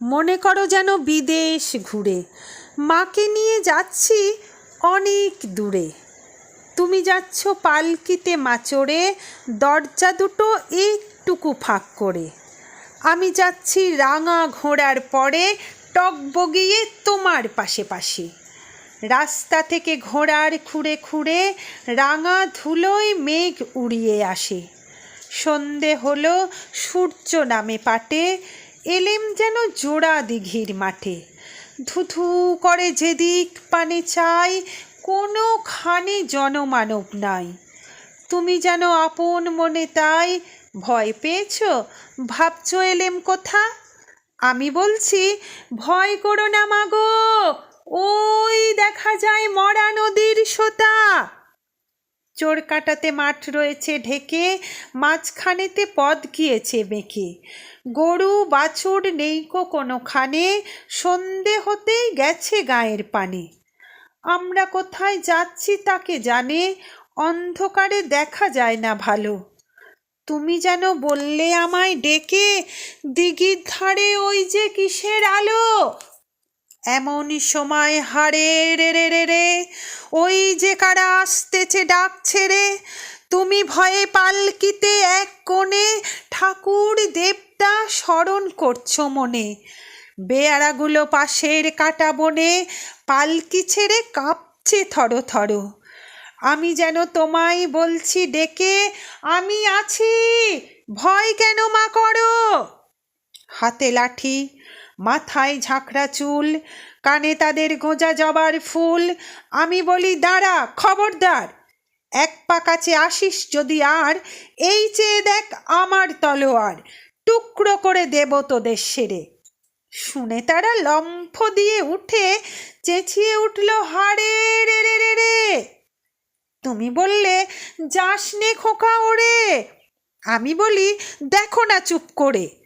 মনে করো যেন বিদেশ ঘুরে। মাকে নিয়ে যাচ্ছি অনেক দূরে। তুমি যাচ্ছ পালকিতে মাচড়ে দরজা দুটো একটুকু ফাঁক করে। আমি যাচ্ছি রাঙা ঘোড়ার পরে, টক বগিয়ে তোমার পাশে পাশে। রাস্তা থেকে ঘোড়ার খুঁড়ে খুঁড়ে রাঙা ধুলোয় মেঘ উড়িয়ে আসে। সন্ধে হলো, সূর্য নামে পাটে এলেম যেন জোড়া দিঘির মাঠে। ধুধু করে যেদিক পানে চাই কোনোখানে জনমানব নাই। তুমি যেন আপন মনে তাই, ভয় পেয়েছ? ভাবছ এলেম কোথা? আমি বলছি, ভয় করো না মাগো ওই দেখা যায় মরা নদীর সোতা। চোর কাটাতে মাঠ রয়েছে ঢেকে, মাঝখানেতে পদ গিয়েছে বেঁকে গরু, বাছুর নেইকো কোনোখানে, সন্ধে হতেই গেছে গায়ের পানে। আমরা কোথায় যাচ্ছি তাকে জানে, অন্ধকারে দেখা যায় না ভালো। তুমি যেন বললে আমায় ডেকে, দিঘির ধারে ওই যে কিসের আলো? এমন সময় হারে রে রে রে রে। ওই যে কারা আসতেছে ডাক ছেড়ে তুমি ভয়ে পালকিতে এক কোণে ঠাকুর দেবতা স্মরণ করছ মনে। বেয়ারাগুলো পাশের কাটা বনে পালকি ছেড়ে কাঁপছে থরো থরো। আমি যেন তোমায় বলছি, ডেকে আমি আছি। ভয় কেন মা করো? হাতে লাঠি মাথায় ঝাঁকড়া চুল, কানে তাদের গোঁজা জবার ফুল। আমি বলি, দাঁড়া, খবরদার। এক পা কাছে আসিস যদি আর, এই চেয়ে দেখ আমার তলোয়ার। টুকরো করে দেব তোদের সেরে। শুনে তারা লম্ফ দিয়ে উঠে চেঁচিয়ে উঠল হারে রে রে রে রে। তুমি বললে, যাস নে খোকা ওরে। আমি বলি, দেখো না চুপ করে।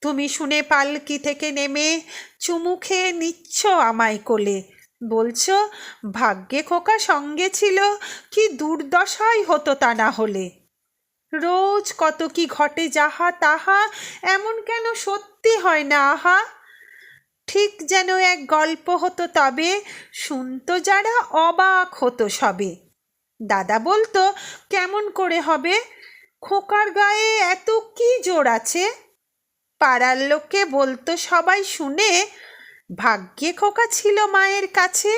তুমি শুনে পালকি থেকে নেমে চুমু খেয়ে নিচ্ছ আমায় কোলে। বলছো, ভাগ্যে খোকা সঙ্গে ছিল, কি দুর্দশাই হতো তা না হলে। রোজ কত কি ঘটে যাহা তাহা, এমন কেন সত্যি হয় না আহা? ঠিক যেন এক গল্প হতো তবে, শুনতো যারা অবাক হতো সবে। দাদা বলতো, কেমন করে হবে? খোকার গায়ে এত কি জোর আছে? পাড়ার লোকে বলতো সবাই শুনে ভাগ্যে খোকা ছিল মায়ের কাছে।